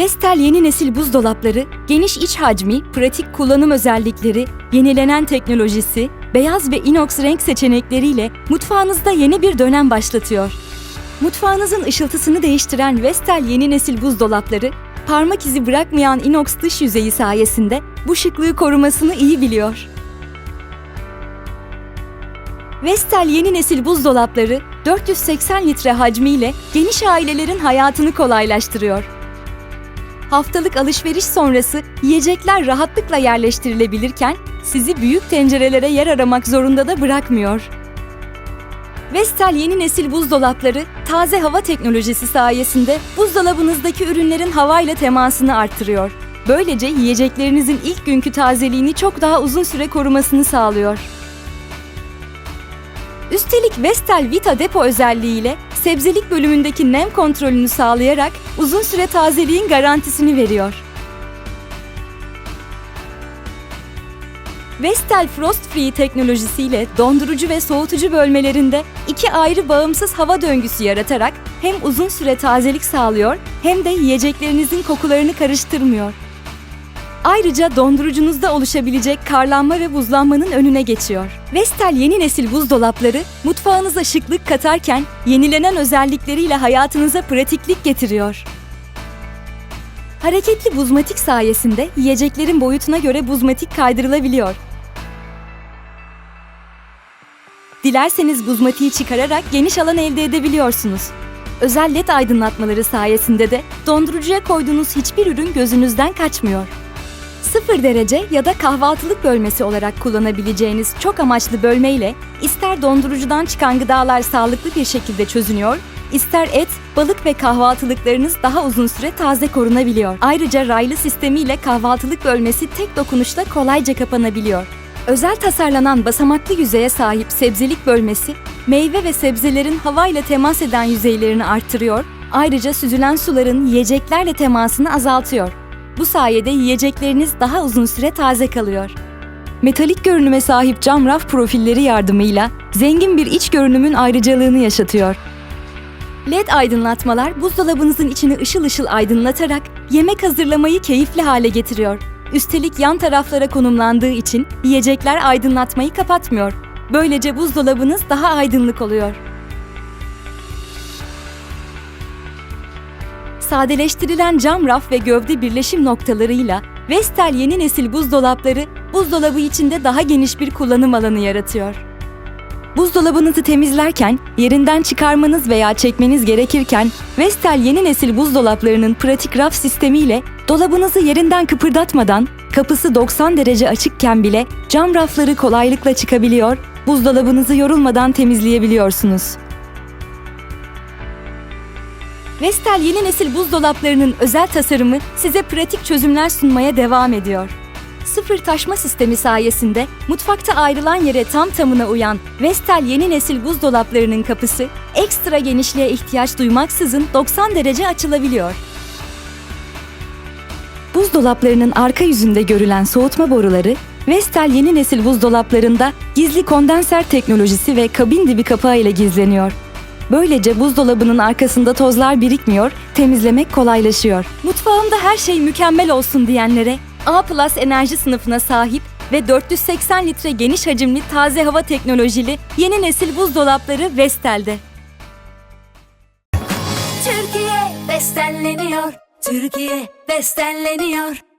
Vestel yeni nesil buzdolapları, geniş iç hacmi, pratik kullanım özellikleri, yenilenen teknolojisi, beyaz ve inox renk seçenekleriyle mutfağınızda yeni bir dönem başlatıyor. Mutfağınızın ışıltısını değiştiren Vestel yeni nesil buzdolapları, parmak izi bırakmayan inox dış yüzeyi sayesinde bu şıklığı korumasını iyi biliyor. Vestel yeni nesil buzdolapları 480 litre hacmiyle geniş ailelerin hayatını kolaylaştırıyor. Haftalık alışveriş sonrası yiyecekler rahatlıkla yerleştirilebilirken sizi büyük tencerelere yer aramak zorunda da bırakmıyor. Vestel yeni nesil buzdolapları taze hava teknolojisi sayesinde buzdolabınızdaki ürünlerin havayla temasını arttırıyor. Böylece yiyeceklerinizin ilk günkü tazeliğini çok daha uzun süre korumasını sağlıyor. Üstelik Vestel Vita depo özelliğiyle sebzelik bölümündeki nem kontrolünü sağlayarak uzun süre tazeliğin garantisini veriyor. Vestel Frost Free teknolojisiyle dondurucu ve soğutucu bölmelerinde iki ayrı bağımsız hava döngüsü yaratarak hem uzun süre tazelik sağlıyor hem de yiyeceklerinizin kokularını karıştırmıyor. Ayrıca dondurucunuzda oluşabilecek karlanma ve buzlanmanın önüne geçiyor. Vestel yeni nesil buzdolapları mutfağınıza şıklık katarken yenilenen özellikleriyle hayatınıza pratiklik getiriyor. Hareketli buzmatik sayesinde yiyeceklerin boyutuna göre buzmatik kaydırılabiliyor. Dilerseniz buzmatiği çıkararak geniş alan elde edebiliyorsunuz. Özel led aydınlatmaları sayesinde de dondurucuya koyduğunuz hiçbir ürün gözünüzden kaçmıyor. Sıfır derece ya da kahvaltılık bölmesi olarak kullanabileceğiniz çok amaçlı bölmeyle ister dondurucudan çıkan gıdalar sağlıklı bir şekilde çözünüyor, ister et, balık ve kahvaltılıklarınız daha uzun süre taze korunabiliyor. Ayrıca raylı sistemiyle kahvaltılık bölmesi tek dokunuşla kolayca kapanabiliyor. Özel tasarlanan basamaklı yüzeye sahip sebzelik bölmesi, meyve ve sebzelerin havayla temas eden yüzeylerini arttırıyor, ayrıca süzülen suların yiyeceklerle temasını azaltıyor. Bu sayede yiyecekleriniz daha uzun süre taze kalıyor. Metalik görünüme sahip cam raf profilleri yardımıyla zengin bir iç görünümün ayrıcalığını yaşatıyor. LED aydınlatmalar buzdolabınızın içini ışıl ışıl aydınlatarak yemek hazırlamayı keyifli hale getiriyor. Üstelik yan taraflara konumlandığı için yiyecekler aydınlatmayı kapatmıyor. Böylece buzdolabınız daha aydınlık oluyor. Sadeleştirilen cam raf ve gövde birleşim noktalarıyla Vestel yeni nesil buzdolapları buzdolabı içinde daha geniş bir kullanım alanı yaratıyor. Buzdolabınızı temizlerken yerinden çıkarmanız veya çekmeniz gerekirken Vestel yeni nesil buzdolaplarının pratik raf sistemiyle dolabınızı yerinden kıpırdatmadan kapısı 90 derece açıkken bile cam rafları kolaylıkla çıkabiliyor, buzdolabınızı yorulmadan temizleyebiliyorsunuz. Vestel yeni nesil buzdolaplarının özel tasarımı size pratik çözümler sunmaya devam ediyor. Sıfır taşma sistemi sayesinde mutfakta ayrılan yere tam tamına uyan Vestel yeni nesil buzdolaplarının kapısı ekstra genişliğe ihtiyaç duymaksızın 90 derece açılabiliyor. Buzdolaplarının arka yüzünde görülen soğutma boruları Vestel yeni nesil buzdolaplarında gizli kondenser teknolojisi ve kabin dibi kapağı ile gizleniyor. Böylece buzdolabının arkasında tozlar birikmiyor, temizlemek kolaylaşıyor. Mutfağımda her şey mükemmel olsun diyenlere A Plus enerji sınıfına sahip ve 480 litre geniş hacimli taze hava teknolojili yeni nesil buzdolapları Vestel'de. Türkiye bestenleniyor. Türkiye bestenleniyor.